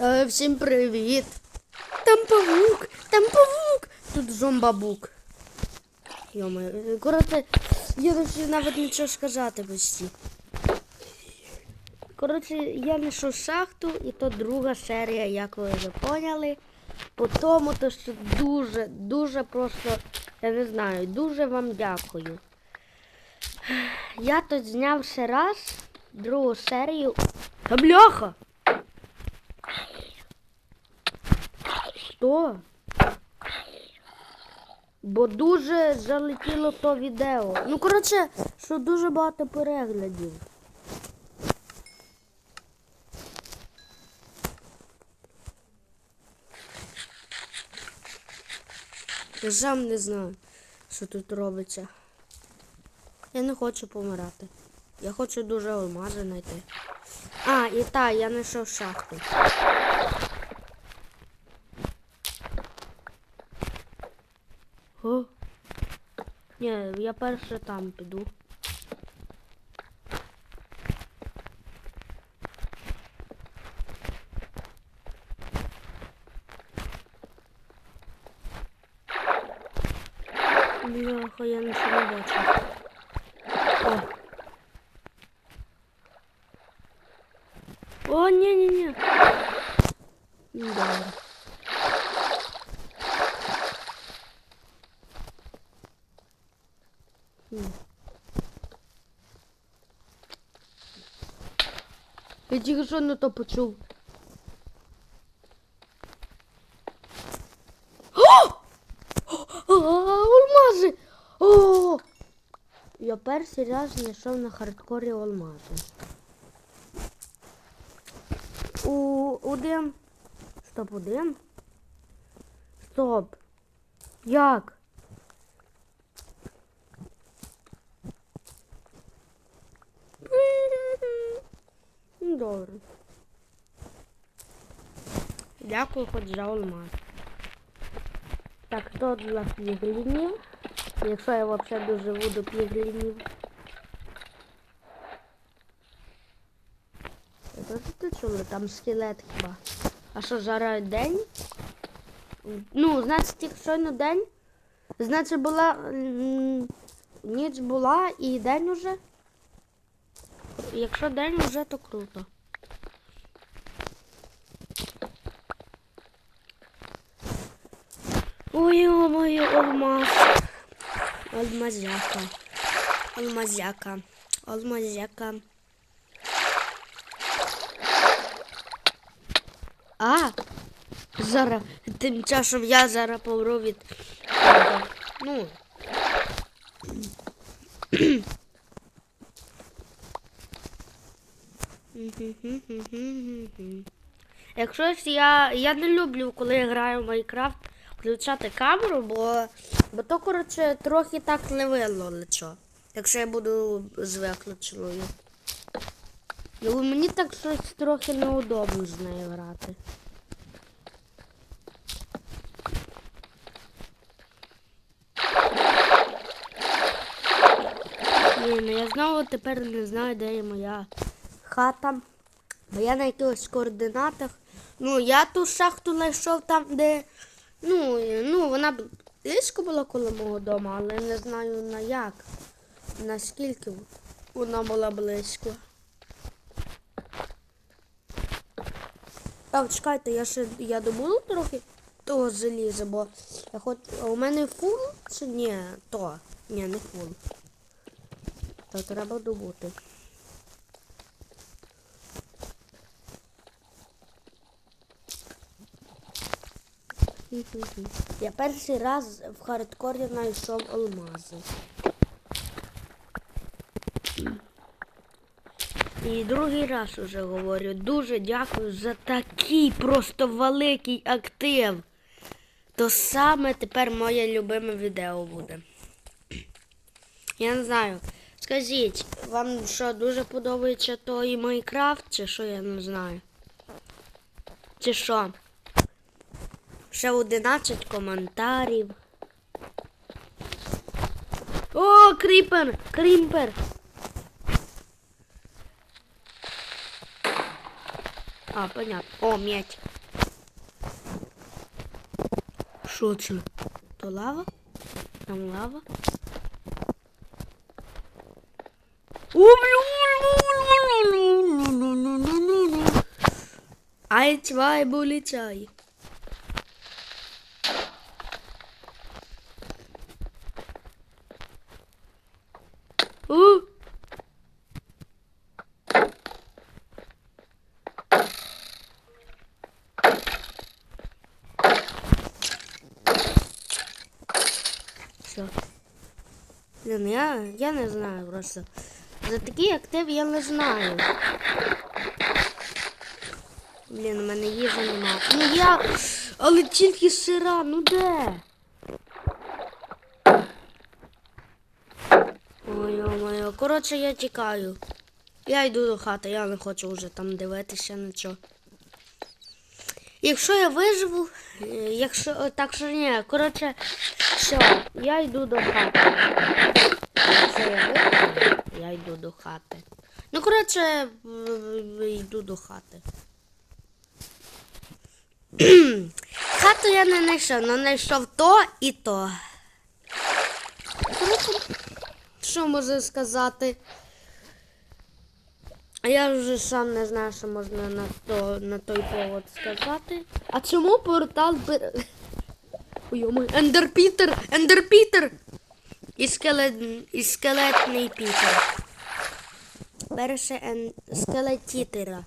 Е, всім привіт! Там павук! Там павук! Тут зомбабук. Йома, коротше, я не навіть нічого сказати почти. Коротше, я знайшов шахту, і то друга серія, як ви вже поняли. По тому, то що дуже, дуже просто, я не знаю, дуже вам дякую. Я тут зняв ще раз другу серію. Та бляха! Що? Бо дуже залетіло то відео. Ну, коротше, що дуже багато переглядів. Я сам не знаю, що тут робиться. Я не хочу помирати. Я хочу дуже алмази знайти. А, і та, я знайшов шахту. О. Ні, я перше там піду. Бляха, я нічого не бачу. О. О, ні-ні-ні. Добре. Хм. Я тільки що не то почув. Алмази! О! Я перший раз знайшов на хардкорі алмази. У один. Стоп, один. Стоп. Як? Ну, Дякую хоч за алмаз. Так, то для піглінів. Якщо я взагалі доживу до піглінів. Теж ти чули, там скелет хіба. А що, зараз день? Ну, значить, якщо щойно день. Значить була. Ніч була і день уже. Якщо день уже, то круто. Ой, моє алмаз. Алмазяка. Алмазяка. Алмазяка. А! Зараз. Тим часом я зараз помру від. Ну. Якщо я. Я не люблю, коли я граю в Майнкрафт, включати камеру, бо, бо то, коротше, трохи так не видно личо. Якщо я буду з виключеною. Ну, мені так щось трохи неудобно з нею грати. Ні, ну я знову тепер не знаю, де є моя хата. Бо я на якихось координатах. Ну, я ту шахту знайшов там, де. Ну, ну вона б- близько була коло мого дому, але не знаю на як. Наскільки вона була близько. Так, чекайте, я ще я добуду трохи того заліза, бо я хоч. А у мене фул чи ні? То. Ні, не фул. То треба добути. Я перший раз в хардкорі знайшов алмази. І другий раз уже говорю, дуже дякую за такий просто великий актив. То саме тепер моє любиме відео буде. Я не знаю. Скажіть, вам що дуже подобається той Майнкрафт, чи що я не знаю? Чи що? Ще 11 коментарів. О, кріпер! Крімпер! А, понятно. О, м'ять. Що це? То лава? Там лава? Ай, цвай, булицай. У! Все. Я, не знаю просто. За такий актив я не знаю. Блін, у мене їжі нема. Ну я. Але тільки сира, ну де? Ой, моє. Коротше, я тікаю. Я йду до хати, я не хочу вже там дивитися нічого. Якщо я виживу, е, якщо так що ні, коротше, все, я йду до хати. Я йду до хати. Ну, коротше, йду до хати. Хату я не знайшов, але знайшов то і то. Що можу сказати? А я вже сам не знаю, що можна на, то, на той повод сказати. А чому портал бер... Ой, мой, Ендер Пітер! Ендер Пітер! І, скелет... і скелетний Пітер. Перше ен... скелетітера.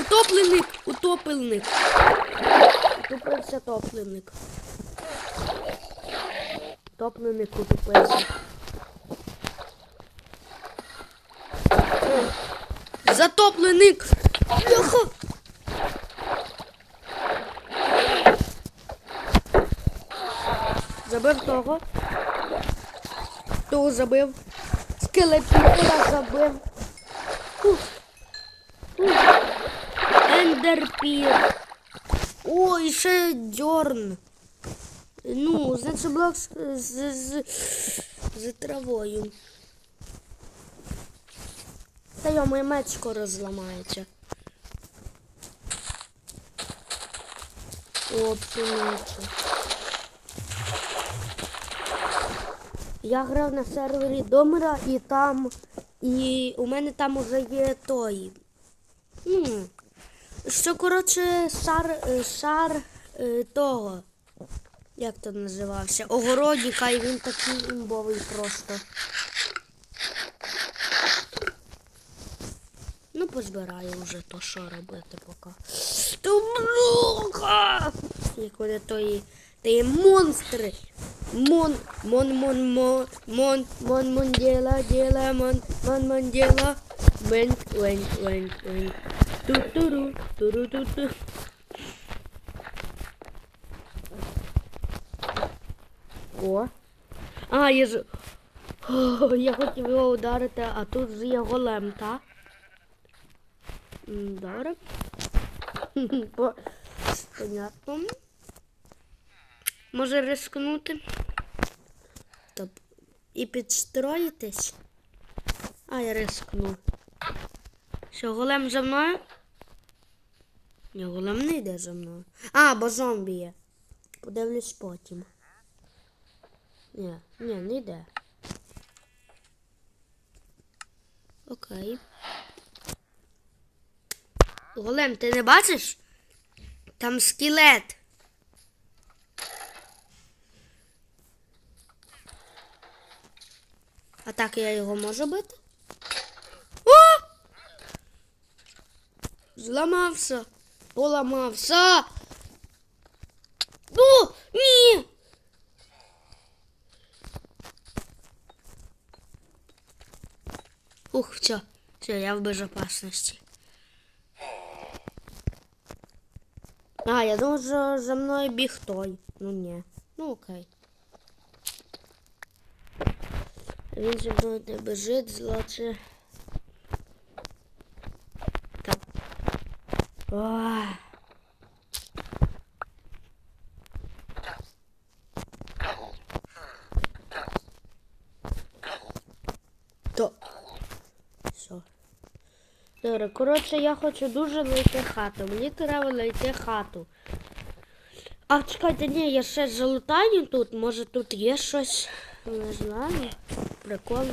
Утопленик! Утопленик! Утопився топленик. Топленик утопився. Затопленик! Бляха! Забив того. Того забив. Скелетіра забив. Ендерпір. Ой, ще дьорн. Ну, значить блок з, з, з, з травою. Та йо, мій меч скоро зламається. О, пшениця. Я грав на сервері Домера і там. І у мене там уже є той. Ну, що, коротше, шар, е, шар е, того. Як то називався? Огородіка, і він такий імбовий просто. Ну, позбираю вже то, що робити поки. То блока! Як вони тої, тої монстри. Мон, мон, мон, мон, мон, мон, мон, діла, діла, мон, мон, мон, діла. Вень, вень, вень, вень. Ту-туру, туру-ту-ту. О. А, я ж... О, я хотів його ударити, а тут же є голем, так? М, Добре. Понятно. Може рискнути. І підстроїтись. А, я рискну. Що, голем за мною? Ні, голем не йде за мною. А, бо зомбі є. Подивлюсь потім. Ні, ні, не йде. Окей. Голем, ти не бачиш? Там скелет. А так я його можу бити? О! Зламався. Поламався. Ну, ні. Ух, все, все, я в безопасности. А, я думав, що за мною біг той. Ну ні. Ну окей. Він за мною не біжить, злоче. Так. Ой. То. Все. Добре, коротше, я хочу дуже знайти хату. Мені треба знайти хату. А чекайте, ні, я ще залутаю тут. Може тут є щось. Не знаю. Прикольно.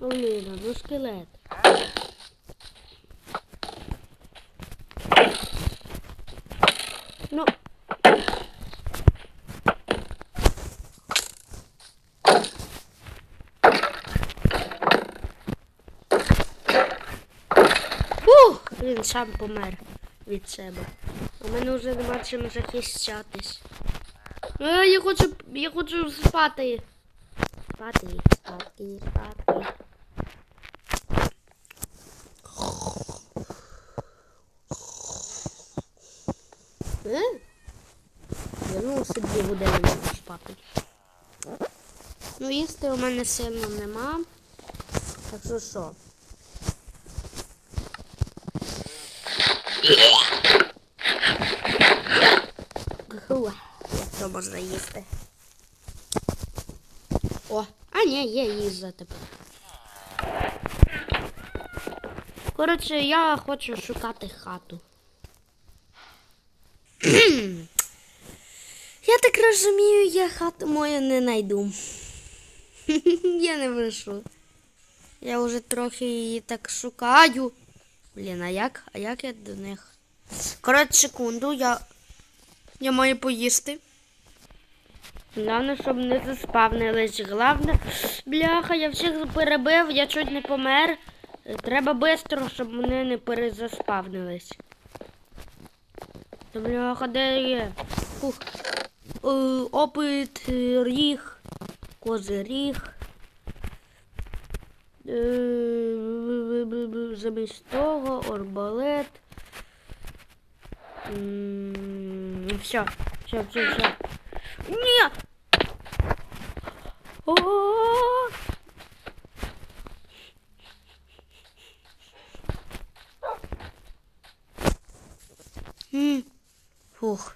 Оліна, ну скелет. Ну. Ух, він сам помер від себе. У мене вже нема чим захищатись. А, я хочу, я хочу спати. Спати, спати, спати. Е? Я ну собі можу спати. Ну, їсти у мене сильно нема. Так що що? Ух, Що можна їсти? О, а ні, є їжа тепер. Коротше, я хочу шукати хату. я так розумію, я хату мою не знайду. я не вийшов. Я вже трохи її так шукаю. Блін, а як? А як я до них? Коротше, секунду, я. Я маю поїсти. Головне, щоб не заспавнились. Головне, бляха, я всіх перебив, я чуть не помер. Треба швидко, щоб вони не перезаспавнились. Та бляха, де є? Фух. Е, опит, ріг, козиріг. Е, Замість того, орбалет. Все, все, все, все. Ні! О! Фух.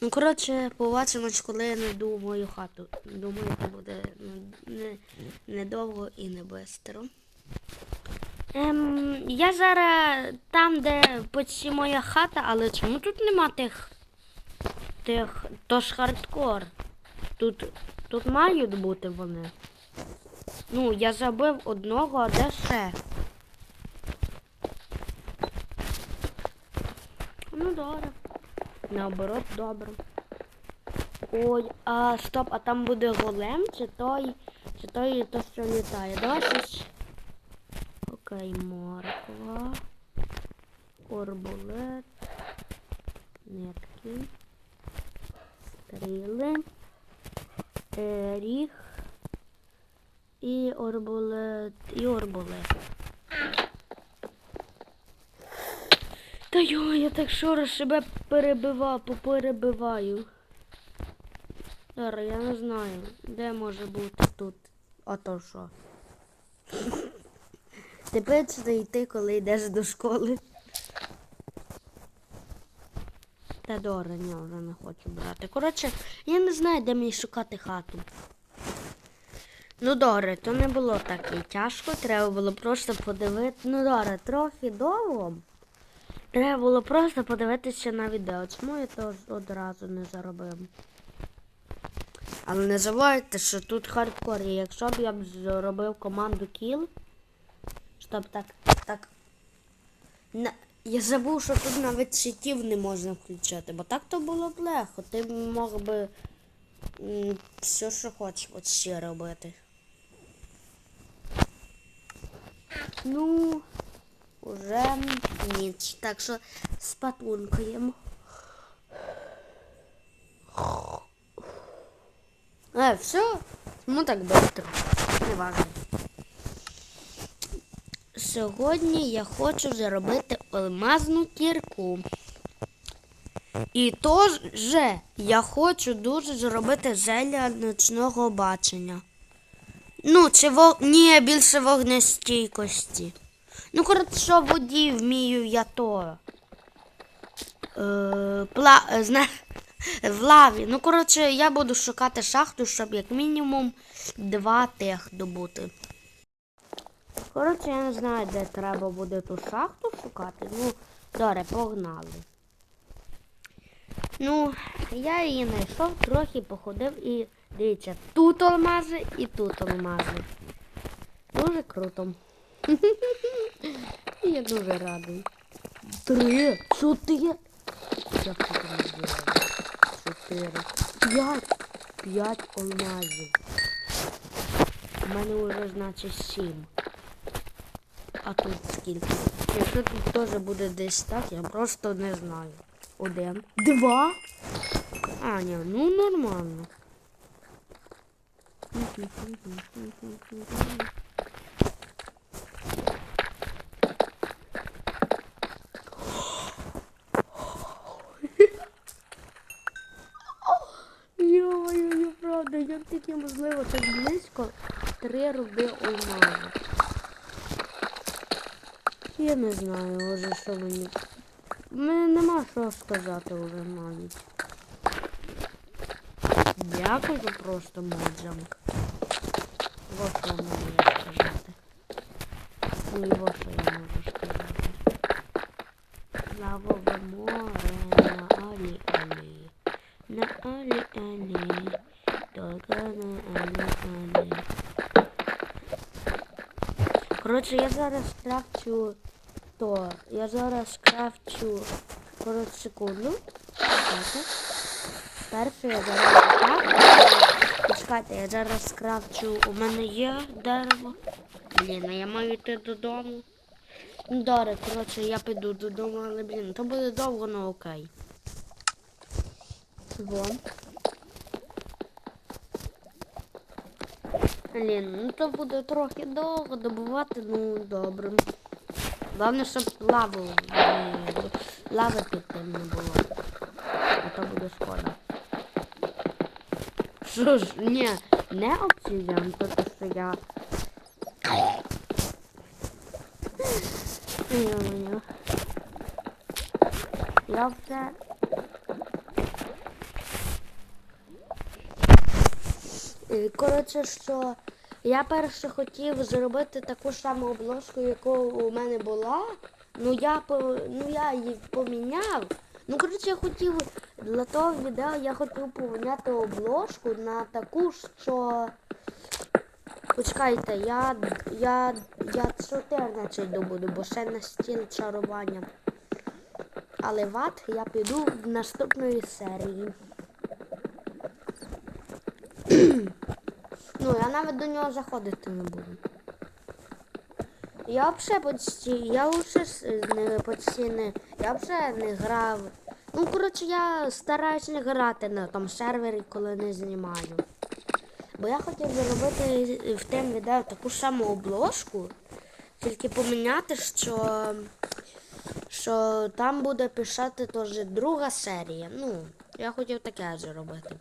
Ну, коротше, побачимось, коли я знайду мою хату. Думаю, це буде не- не, недовго і не бистро. Ем, я зараз там, де почти моя хата, але чому тут нема тих. тих. То ж хардкор. Тут, тут мають бути вони. Ну, я забив одного, а де ще? Ну, добре. Наоборот, добре. Ой, а стоп, а там буде голем чи той, чи той, то, що літає. Давай щось. Окей, морква. Орбулет. Нитки. Стріли. Е, Ріг. І орбулет. І орбулет. Та йо, я так шоро себе перебивав, поперебиваю. Зараз я не знаю, де може бути тут. Ото що. Тепер це йти, коли йдеш до школи. Та добре, ні, вже не хочу брати. Коротше, я не знаю, де мені шукати хату. Ну добре, то не було так і тяжко, треба було просто подивити. Ну добре, трохи довго. Треба було просто подивитися на відео. Чому я то одразу не заробив? Але не забувайте, що тут хардкор. І якщо б я б зробив команду кіл, щоб так. так. Я забув, що тут навіть щитів не можна включати, бо так то було б легко. Ти мог би все, що хочеш, от ще робити. Ну, уже ніч. Так що спатункуємо. Е, все? Ну так быстро. Не. Сьогодні я хочу заробити алмазну кірку. І теж я хочу дуже зробити зелля ночного бачення. Ну, чи вог... Ні, більше вогнестійкості. Ну, коротше, що воді вмію я то. Е, пла... Зна... В лаві. Ну, коротше, я буду шукати шахту, щоб як мінімум два тих добути. Коротше, я не знаю, де треба буде ту шахту шукати. Ну, добре, погнали. Ну, я її знайшов, трохи походив і дивіться, тут алмази і тут алмази. Дуже круто. Я дуже радий. Три, чотири. Як це там? Чотири. П'ять. П'ять алмазів. У мене вже, значить, сім. А тут скільки? Якщо тут теж буде десь так, я просто не знаю. Один. Два. А, ні, ну нормально. Йо-йо, правда, як таке можливо так близько три руби алмазу. Я не знаю вже, що мені. Мені нема що сказати вже навіть. Дякую просто моджанк. Вот що можу сказати. І вот що я можу сказати. Лавове море на алі алі. На алі алі. Только на алі алі. Коротше, я зараз крафчу то. Я зараз крафчу. Коротше, секунду. Перше я зараз крафчу. Почекайте, я зараз крафчу. У мене є дерево. Блін, а я маю йти додому. Ну, добре, коротше, я піду додому, але блін, то буде довго, ну окей. Вон. Блін, ну то буде трохи довго добувати, ну добре. Головне, щоб лаву не, лави тим не було. А то буде шкода. Що ж, ні, не обсидіан, то що я. Я все. Е, Коротше, що я перше хотів зробити таку ж саму обложку, яку у мене була. Ну я ну я її поміняв. Ну, коротше, я хотів для того відео я хотів поміняти обложку на таку, що. Почекайте, я, я, я 14 добуду, бо ще на стіл чарування. Але ват я піду в наступної серії. Ну, я навіть до нього заходити не буду. Я взагалі почти, я вже не почти не, я взагалі не грав. Ну, коротше, я стараюсь не грати на тому сервері, коли не знімаю. Бо я хотів зробити в тим відео таку саму обложку, тільки поміняти, що, що там буде писати теж друга серія. Ну, я хотів таке зробити.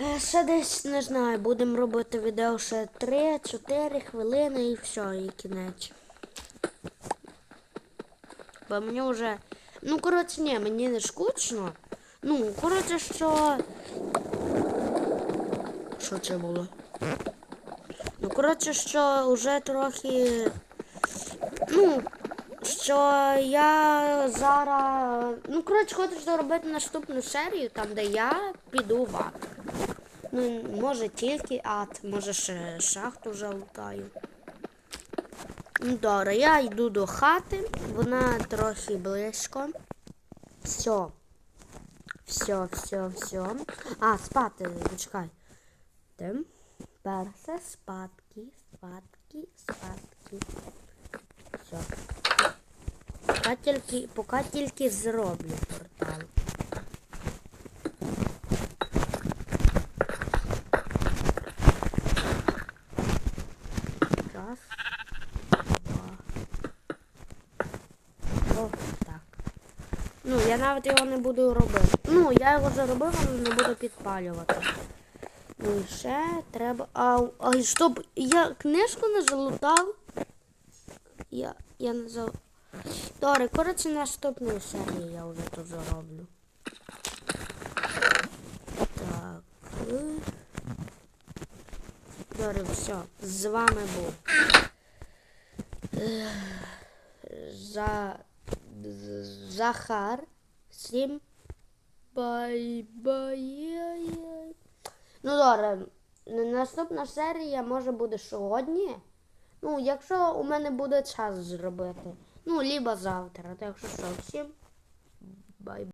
Е, Ще десь не знаю, будемо робити відео ще 3-4 хвилини і все, і кінець. Бо мені вже. Ну, коротше, ні, мені не скучно. Ну, коротше, що. Що це було? Ну, коротше, що вже трохи. Ну, що я зараз. Ну, коротше, хочу зробити наступну серію, там, де я піду в ад. Ну, може тільки ад, може ще шахту залутаю. Ну, добре, я йду до хати, вона трохи близько. Все. Все, все, все. А, спати, почекай. Тим. Перше, спадки, спадки, спадки. Все. Поки тільки, поки тільки зроблю портал. Раз. Два. О, так. Ну, я навіть його не буду робити. Ну, я його заробив, але не буду підпалювати. Ну і ще треба. А, а щоб я книжку не залутав. Я, я не за. Добре, коротше, наступної серії я вже тут зроблю. Так. Добре, все. З вами був. За... Захар. Всім бай-бай. Ну добре, наступна серія може буде сьогодні. Ну, якщо у мене буде час зробити. Ну, либо завтра. Так що всім бай-бай.